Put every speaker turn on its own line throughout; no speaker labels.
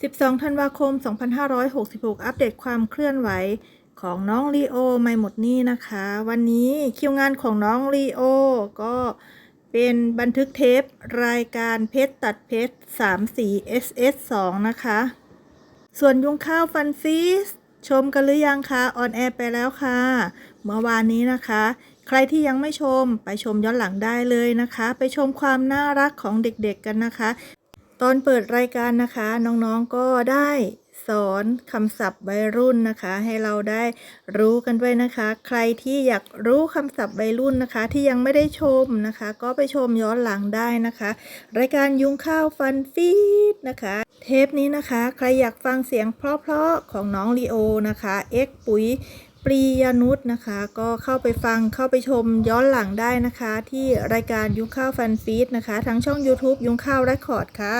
12 ธันวาคม 2566 อัปเดตความเคลื่อนไหวของน้องลีโอไม่หมดนี่นะคะ วันนี้คิวงานของน้องลีโอก็เป็นบันทึกเทปรายการเพชรตัดเพชร34 SS 2นะคะ ส่วนยุงข้าวฟันฟีสชมกันหรือยังคะออนแอร์ไปแล้วค่ะ เมื่อวานนี้นะคะ ใครที่ยังไม่ชมไปชมย้อนหลังได้เลยนะคะ ไปชมความน่ารักของเด็กๆกันนะคะ ตอนเปิดรายการนะคะน้องๆก็ได้สอนคำศัพท์วัยรุ่นนะคะ ให้เราได้รู้กันด้วยนะคะ ใครที่อยากรู้คำศัพท์วัยรุ่นนะคะ ที่ยังไม่ได้ชมนะคะ ก็ไปชมย้อนหลังได้นะคะ รายการยุงข้าวฟันฟีดนะคะ เทปนี้นะคะ ใครอยากฟังเสียงเพราะๆของน้องลีโอนะคะเอ็กปุ๋ย ปรียานุษนะคะ ก็เข้าไปฟังเข้าไปชมย้อนหลังได้นะคะ ที่รายการยุ้งข้าวแฟนฟีดนะคะ ทั้งช่อง YouTube ยุ้งข้าวรคคอร์ดค่ะ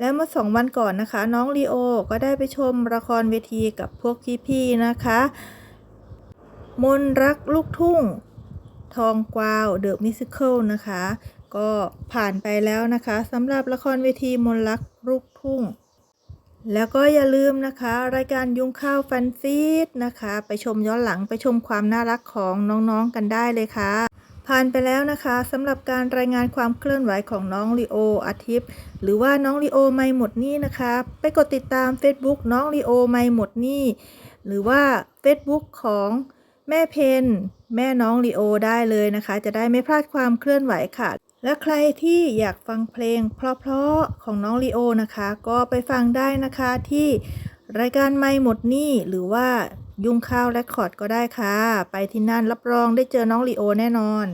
และเมื่อสองวันก่อนนะคะ น้องลีโอก็ได้ไปชมละครเวทีกับพวกพี่ๆนะคะ มนรักลูกทุ่ง ทองกวาวเดอะมิวสิเคิลนะคะ ก็ผ่านไปแล้วนะคะสำหรับละครเวทีมนรักลูกทุ่ง แล้วก็อย่าลืมนะคะ รายการยุงข้าวฟันฟีดนะคะ ไปชมย้อนหลังไปชมความน่ารักของน้องๆกันได้เลยค่ะ ผ่านไปแล้วนะคะสำหรับการรายงานความเคลื่อนไหวของน้องลีโออาทิตย์ หรือว่าน้องลีโอไม่หมดนี่นะคะ ไปกดติดตาม Facebook น้องลีโอไม่หมดนี่หรือว่า Facebook ของแม่เพนแม่น้องลีโอได้เลยนะคะ จะได้ไม่พลาดความเคลื่อนไหวค่ะ และใครที่อยากฟังเพลงเพราะๆของน้องลีโอนะคะ ก็ไปฟังได้นะคะที่รายการไม่หมดนี่หรือว่ายุ่งข้าวและคอร์ดก็ได้ค่ะ ไปที่นั่นรับรองได้เจอน้องลีโอแน่นอน